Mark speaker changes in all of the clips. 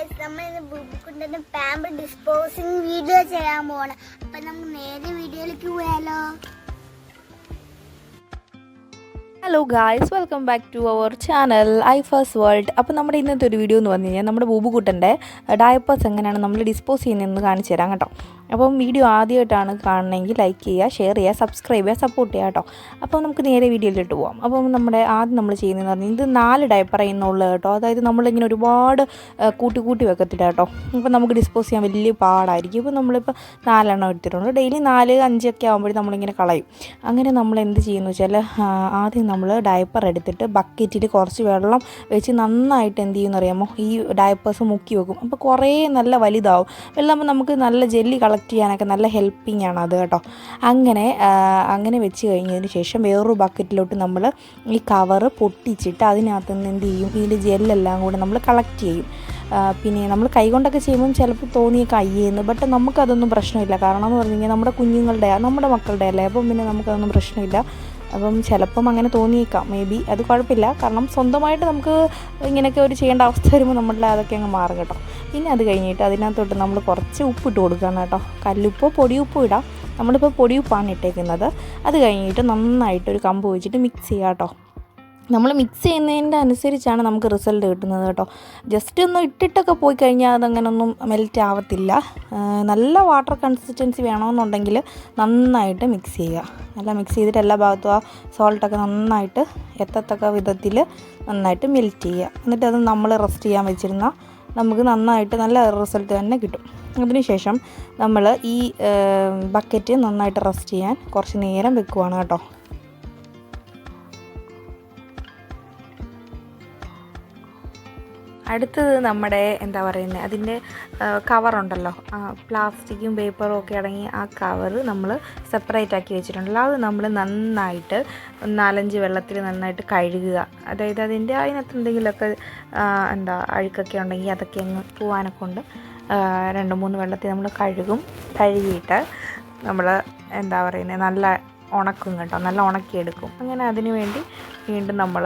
Speaker 1: ഇന്ന് ബുബുക്കുണ്ടന്റെ പാമ്പ് disposing video ചെയ്യാൻ പോവാണ്. അപ്പൊ നമുക്ക് നേരെ വീഡിയോയിലേക്ക് പോയാലോ?
Speaker 2: Hello guys welcome back to our channel I first world അപ്പോൾ നമ്മുടെ ഇന്നത്തെ ഒരു വീഡിയോ എന്ന് പറഞ്ഞു കഴിഞ്ഞാൽ നമ്മുടെ ബൂബുക്കുട്ടന്റെ ഡയപ്പേഴ്സ് എങ്ങനെയാണ് നമ്മൾ ഡിസ്പോസ് ചെയ്യുന്നതെന്ന് കാണിച്ചു തരാം കേട്ടോ. അപ്പം വീഡിയോ ആദ്യമായിട്ടാണ് കാണണമെങ്കിൽ ലൈക്ക് ചെയ്യുക ഷെയർ ചെയ്യുക സബ്സ്ക്രൈബ് ചെയ്യുക സപ്പോർട്ട് ചെയ്യുക കേട്ടോ. അപ്പോൾ നമുക്ക് നേരെ വീഡിയോയിലിട്ട് പോവാം. അപ്പം നമ്മുടെ ആദ്യം നമ്മൾ ചെയ്യുന്നതെന്ന് പറഞ്ഞാൽ ഇത് നാല് ഡയപ്പർ ചെയ്യുന്നുള്ളൂ കേട്ടോ. അതായത് നമ്മളിങ്ങനെ ഒരുപാട് കൂട്ടി കൂട്ടി വെക്കത്തില്ല കേട്ടോ. അപ്പോൾ നമുക്ക് ഡിസ്പോസ് ചെയ്യാൻ വലിയ പാടായിരിക്കും. ഇപ്പോൾ നമ്മളിപ്പോൾ നാലെണ്ണം എടുത്തിട്ടുണ്ട്. ഡെയിലി നാല് അഞ്ചൊക്കെ ആകുമ്പോഴേ നമ്മളിങ്ങനെ കളയും. അങ്ങനെ നമ്മൾ എന്ത് ചെയ്യുന്നു വെച്ചാൽ ആദ്യം നമ്മൾ ഡയപ്പർ എടുത്തിട്ട് ബക്കറ്റിൽ കുറച്ച് വെള്ളം വെച്ച് നന്നായിട്ട് എന്ത് ചെയ്യുമെന്ന് അറിയാമോ? ഈ ഡയപ്പേഴ്സ് മുക്കി വെക്കും. അപ്പോൾ കുറേ നല്ല വലുതാവും. വെള്ളം നമുക്ക് നല്ല ജെല്ലി കളക്ട് ചെയ്യാനൊക്കെ നല്ല ഹെൽപ്പിംഗ് ആണ് അത് കേട്ടോ. അങ്ങനെ അങ്ങനെ വെച്ച് കഴിഞ്ഞതിന് ശേഷം വേറൊരു ബക്കറ്റിലോട്ട് നമ്മൾ ഈ കവറ് പൊട്ടിച്ചിട്ട് അതിനകത്ത് നിന്ന് എന്ത് ചെയ്യും? ഇതിന്റെ ജെല്ലെല്ലാം കൂടെ നമ്മൾ കളക്ട് ചെയ്യും. പിന്നെ നമ്മൾ കൈകൊണ്ടൊക്കെ ചെയ്യുമ്പം ചിലപ്പോൾ തോന്നിയ കയ്യേന്ന് ബട്ട് നമുക്കതൊന്നും പ്രശ്നമില്ല. കാരണം എന്ന് പറഞ്ഞു കഴിഞ്ഞാൽ നമ്മുടെ കുഞ്ഞുങ്ങളുടെ നമ്മുടെ മക്കളുടെ അല്ലേ അപ്പം പിന്നെ നമുക്കതൊന്നും പ്രശ്നമില്ല. അപ്പം ചിലപ്പം അങ്ങനെ തോന്നിയേക്കാം. മേ ബി അത് കുഴപ്പമില്ല. കാരണം സ്വന്തമായിട്ട് നമുക്ക് ഇങ്ങനെയൊക്കെ ഒരു ചെയ്യേണ്ട അവസ്ഥ വരുമ്പോൾ നമ്മളുടെ അതൊക്കെ അങ്ങ് മാറും കേട്ടോ. പിന്നെ അത് കഴിഞ്ഞിട്ട് അതിനകത്തോട്ട് നമ്മൾ കുറച്ച് ഉപ്പിട്ട് കൊടുക്കണം കേട്ടോ. കല്ലുപ്പോ പൊടിയുപ്പോ ഇടാം. നമ്മളിപ്പോൾ പൊടിയുപ്പാണ് ഇട്ടേക്കുന്നത്. അത് കഴിഞ്ഞിട്ട് നന്നായിട്ട് ഒരു കമ്പ് വെച്ചിട്ട് മിക്സ് ചെയ്യുക കേട്ടോ. നമ്മൾ മിക്സ് ചെയ്യുന്നതിന്റെ അനുസരിച്ചാണ് നമുക്ക് റിസൾട്ട് കിട്ടുന്നത് കേട്ടോ. ജസ്റ്റ് ഒന്ന് ഇട്ടിട്ടൊക്കെ പോയി കഴിഞ്ഞാൽ അതങ്ങനെ ഒന്നും മെൽറ്റ് ആവത്തില്ല നല്ല വാട്ടർ കൺസിസ്റ്റൻസി വേണമെന്നുണ്ടെങ്കിൽ നന്നായിട്ട് മിക്സ് ചെയ്യുക. നല്ല മിക്സ് ചെയ്തിട്ട് എല്ലാ ഭാഗത്തും ആ സോൾട്ടൊക്കെ നന്നായിട്ട് എത്തത്തക്ക വിധത്തിൽ നന്നായിട്ട് മെൽറ്റ് ചെയ്യുക. എന്നിട്ട് അത് നമ്മൾ റെസ്റ്റ് ചെയ്യാൻ വെച്ചിരുന്ന നമുക്ക് നന്നായിട്ട് നല്ല റിസൾട്ട് തന്നെ കിട്ടും. അതിനുശേഷം നമ്മൾ ഈ ബക്കറ്റ് നന്നായിട്ട് റെസ്റ്റ് ചെയ്യാൻ കുറച്ച് നേരം വെക്കുവാണ് കേട്ടോ. അടുത്തത് നമ്മുടെ എന്താ പറയുന്നത് അതിന്റെ കവറുണ്ടല്ലോ പ്ലാസ്റ്റിക്കും പേപ്പറും ഒക്കെ അടങ്ങി ആ കവർ നമ്മൾ സെപ്പറേറ്റ് ആക്കി വെച്ചിട്ടുണ്ടല്ലോ. അത് നമ്മൾ നന്നായിട്ട് നാലഞ്ച് വെള്ളത്തിൽ നന്നായിട്ട് കഴുകുക. അതായത് അതിന്റെ അതിനകത്ത് എന്തെങ്കിലുമൊക്കെ എന്താ അഴുക്കൊക്കെ ഉണ്ടെങ്കിൽ അതൊക്കെ അങ്ങ് പോവാനൊക്കെ കൊണ്ട് രണ്ട് മൂന്ന് വെള്ളത്തിൽ നമ്മൾ കഴുകും. കഴുകിയിട്ട് നമ്മൾ എന്താ പറയുന്നത് നല്ല ഉണക്കും കേട്ടോ. നല്ല ഉണക്കിയെടുക്കും. അങ്ങനെ അതിനു വേണ്ടി വീണ്ടും നമ്മൾ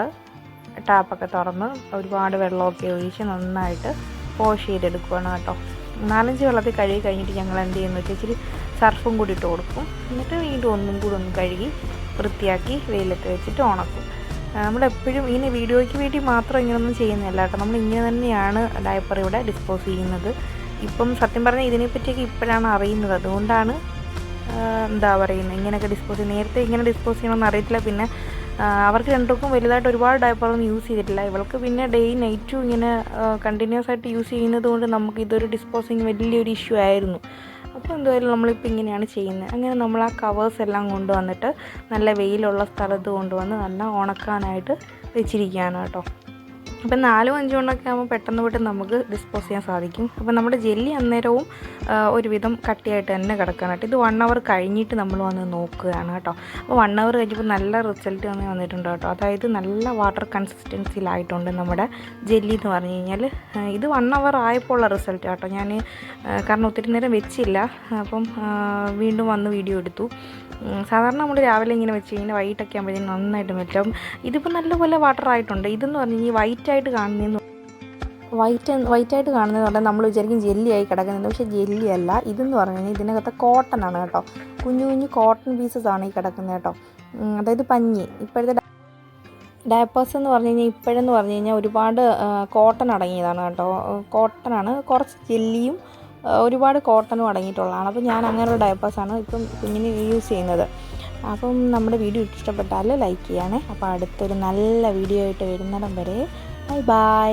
Speaker 2: ടാപ്പൊക്കെ തുറന്ന് ഒരുപാട് വെള്ളമൊക്കെ ഒഴിച്ച് നന്നായിട്ട് വാഷ് ചെയ്തെടുക്കുകയാണ് കേട്ടോ. നാലഞ്ച് വെള്ളത്തിൽ കഴുകി കഴിഞ്ഞിട്ട് ഞങ്ങൾ എന്ത് ചെയ്യുന്നു വെച്ചാൽ ഇച്ചിരി സർഫും കൂടി ഇട്ട് കൊടുക്കും. എന്നിട്ട് വീണ്ടും ഒന്നും കൂടി ഒന്ന് കഴുകി വൃത്തിയാക്കി വെയിലത്ത് വെച്ചിട്ട് ഉണക്കും. നമ്മളെപ്പോഴും ഇങ്ങനെ വീഡിയോയ്ക്ക് വേണ്ടി മാത്രം ഇങ്ങനെയൊന്നും ചെയ്യുന്നില്ല കേട്ടോ. നമ്മൾ ഇങ്ങനെ തന്നെയാണ് ഡയപ്പർ ഇവിടെ ഡിസ്പോസ് ചെയ്യുന്നത്. ഇപ്പം സത്യം പറഞ്ഞാൽ ഇതിനെപ്പറ്റിയൊക്കെ ഇപ്പോഴാണ് അറിയുന്നത്. അതുകൊണ്ടാണ് എന്താ പറയുന്നത്? ഇങ്ങനെയൊക്കെ ഡിസ്പോസ് നേരത്തെ ഇങ്ങനെ ഡിസ്പോസ് ചെയ്യണമെന്ന് അറിയത്തില്ല. പിന്നെ അവർക്ക് രണ്ടുപേർക്കും വലുതായിട്ട് ഒരുപാട് ഡയപ്പറൊന്നും യൂസ് ചെയ്തിട്ടില്ല. ഇവൾക്ക് പിന്നെ ഡേ നൈറ്റും ഇങ്ങനെ കണ്ടിന്യൂസ് ആയിട്ട് യൂസ് ചെയ്യുന്നത് കൊണ്ട് നമുക്ക് ഇതൊരു ഡിസ്പോസിങ് വലിയൊരു ഇഷ്യൂ ആയിരുന്നു. അപ്പോൾ എന്തായാലും നമ്മളിപ്പോൾ ഇങ്ങനെയാണ് ചെയ്യുന്നത്. അങ്ങനെ നമ്മൾ ആ കവേഴ്സ് എല്ലാം കൊണ്ടുവന്നിട്ട് നല്ല വെയിലുള്ള സ്ഥലത്ത് കൊണ്ടുവന്ന് നല്ല ഉണക്കാനായിട്ട് വെച്ചിരിക്കുകയാണ് കേട്ടോ. അപ്പം നാലും അഞ്ചും കൊണ്ടൊക്കെ ആകുമ്പോൾ പെട്ടെന്ന് പെട്ടെന്ന് നമുക്ക് ഡിസ്പോസ് ചെയ്യാൻ സാധിക്കും. അപ്പം നമ്മുടെ ജെല്ലി അന്നേരവും ഒരുവിധം കട്ടിയായിട്ട് തന്നെ കിടക്കാനായിട്ട് ഇത് വൺ അവർ കഴിഞ്ഞിട്ട് നമ്മൾ വന്ന് നോക്കുകയാണ് കേട്ടോ. അപ്പോൾ വൺ അവർ കഴിഞ്ഞപ്പോൾ നല്ല റിസൾട്ട് തന്നെ വന്നിട്ടുണ്ട് കേട്ടോ. അതായത് നല്ല വാട്ടർ കൺസിസ്റ്റൻസിയിലായിട്ടുണ്ട് നമ്മുടെ ജെല്ലി എന്ന് പറഞ്ഞു കഴിഞ്ഞാൽ ഇത് വൺ അവർ ആയപ്പോൾ ഉള്ള റിസൾട്ട് കേട്ടോ ഞാൻ കാരണം ഒത്തിരി നേരം വെച്ചില്ല. അപ്പം വീണ്ടും വന്ന് വീഡിയോ എടുത്തു. സാധാരണ നമ്മൾ രാവിലെ ഇങ്ങനെ വെച്ച് കഴിഞ്ഞാൽ വൈകിട്ടൊക്കെ ആകുമ്പോഴത്തേക്കും നന്നായിട്ട് മെറ്റാവും ഇതിപ്പോൾ നല്ലപോലെ വാട്ടർ ആയിട്ടുണ്ട്. ഇതെന്ന് പറഞ്ഞു കഴിഞ്ഞാൽ വൈറ്റായിട്ട് കാണുന്നതെന്ന് വൈറ്റ് വൈറ്റായിട്ട് കാണുന്നത് പറഞ്ഞാൽ നമ്മൾ വിചാരിക്കും ജെല്ലിയായി കിടക്കുന്നത് പക്ഷേ ജെല്ലിയല്ല. ഇതെന്ന് പറഞ്ഞു കഴിഞ്ഞാൽ ഇതിനകത്ത് കോട്ടൺ ആണ് കേട്ടോ. കുഞ്ഞു കുഞ്ഞു കോട്ടൺ പീസസ് ആണ് ഈ കിടക്കുന്നത് കേട്ടോ. അതായത് പഞ്ഞി. ഇപ്പോഴത്തെ ഡയപ്പേഴ്സ് എന്ന് പറഞ്ഞു കഴിഞ്ഞാൽ ഇപ്പോഴെന്ന് പറഞ്ഞു കഴിഞ്ഞാൽ ഒരുപാട് കോട്ടൺ അടങ്ങിയതാണ് കേട്ടോ. കോട്ടൺ ആണ്. കുറച്ച് ജെല്ലിയും ഒരുപാട് കോട്ടണും അടങ്ങിയിട്ടുള്ളതാണ്. അപ്പോൾ ഞാൻ അങ്ങനെയുള്ള ഡയപ്പേഴ്സാണ് ഇപ്പം കുഞ്ഞിന് യൂസ് ചെയ്യുന്നത്. അപ്പം നമ്മുടെ വീഡിയോ ഇഷ്ടപ്പെട്ടാൽ ലൈക്ക് ചെയ്യണേ. അപ്പോൾ അടുത്തൊരു നല്ല വീഡിയോ ആയിട്ട് വരുന്നിടം വരെ ബൈ ബൈ